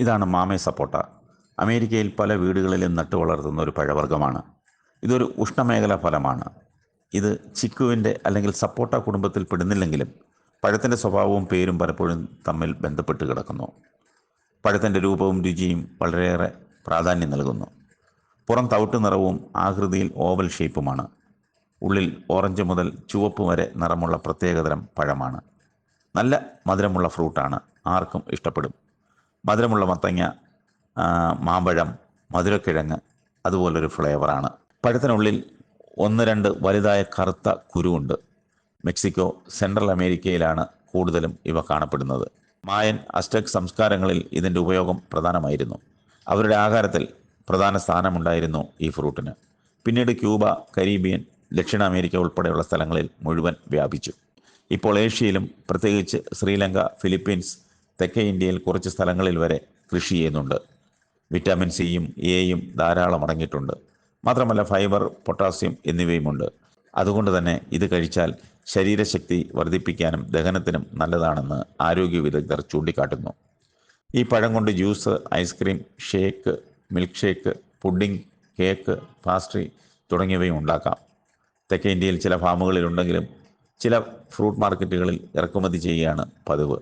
ഇതാണ് മാമേ സപ്പോട്ട. അമേരിക്കയിൽ പല വീടുകളിലും നട്ടു വളർത്തുന്ന ഒരു പഴവർഗമാണ്. ഇതൊരു ഉഷ്ണമേഖലാ ഫലമാണ്. ഇത് ചിക്കുവിന്റെ അല്ലെങ്കിൽ സപ്പോട്ട കുടുംബത്തിൽ പെടുന്നില്ലെങ്കിലും പഴത്തിന്റെ സ്വഭാവവും പേരും പലപ്പോഴും തമ്മിൽ ബന്ധപ്പെട്ട് കിടക്കുന്നു. പഴത്തിന്റെ രൂപവും രുചിയും വളരെയേറെ പ്രാധാന്യം നൽകുന്നു. പുറം തവിട്ട് നിറവും ആകൃതിയിൽ ഓവൽ ഷേപ്പുമാണ്. ഉള്ളിൽ ഓറഞ്ച് മുതൽ ചുവപ്പ് വരെ നിറമുള്ള പ്രത്യേകതരം പഴമാണ്. നല്ല മധുരമുള്ള ഫ്രൂട്ടാണ്. ആർക്കും ഇഷ്ടപ്പെടും. മധുരമുള്ള മത്തങ്ങ മാമ്പഴം മധുരക്കിഴങ്ങ് അതുപോലൊരു ഫ്ലേവറാണ്. പഴത്തിനുള്ളിൽ ഒന്ന് രണ്ട് വലുതായ കറുത്ത കുരുവുണ്ട്. മെക്സിക്കോ സെൻട്രൽ അമേരിക്കയിലാണ് കൂടുതലും ഇവ കാണപ്പെടുന്നത്. മായൻ അസ്റ്റക് സംസ്കാരങ്ങളിൽ ഇതിന്റെ ഉപയോഗം പ്രധാനമായിരുന്നു. അവരുടെ ആഹാരത്തിൽ പ്രധാന സ്ഥാനമുണ്ടായിരുന്നു ഈ ഫ്രൂട്ടിന്. പിന്നീട് ക്യൂബ കരീബിയൻ ദക്ഷിണ അമേരിക്ക ഉൾപ്പെടെയുള്ള സ്ഥലങ്ങളിൽ മുഴുവൻ വ്യാപിച്ചു. ഇപ്പോൾ ഏഷ്യയിലും പ്രത്യേകിച്ച് ശ്രീലങ്ക ഫിലിപ്പീൻസ് തെക്കേ ഇന്ത്യയിൽ കുറച്ച് സ്ഥലങ്ങളിൽ വരെ കൃഷി ചെയ്യുന്നുണ്ട്. വിറ്റാമിൻ സിയും എയും ധാരാളം അടങ്ങിയിട്ടുണ്ട്. മാത്രമല്ല ഫൈബർ പൊട്ടാസ്യം എന്നിവയുമുണ്ട്. അതുകൊണ്ട് തന്നെ ഇത് കഴിച്ചാൽ ശരീരശക്തി വർദ്ധിപ്പിക്കാനും ദഹനത്തിനും നല്ലതാണെന്ന് ആരോഗ്യ വിദഗ്ധർ ചൂണ്ടിക്കാട്ടുന്നു. ഈ പഴം കൊണ്ട് juice ice cream shake milk shake pudding cake pastry തുടങ്ങിയവയും ഉണ്ടാക്കാം. തെക്കേ ഇന്ത്യയിൽ ചില ഫാമുകളിലുണ്ടെങ്കിലും ചില ഫ്രൂട്ട് മാർക്കറ്റുകളിൽ ഇറക്കുമതി ചെയ്യുകയാണ് പതിവ്.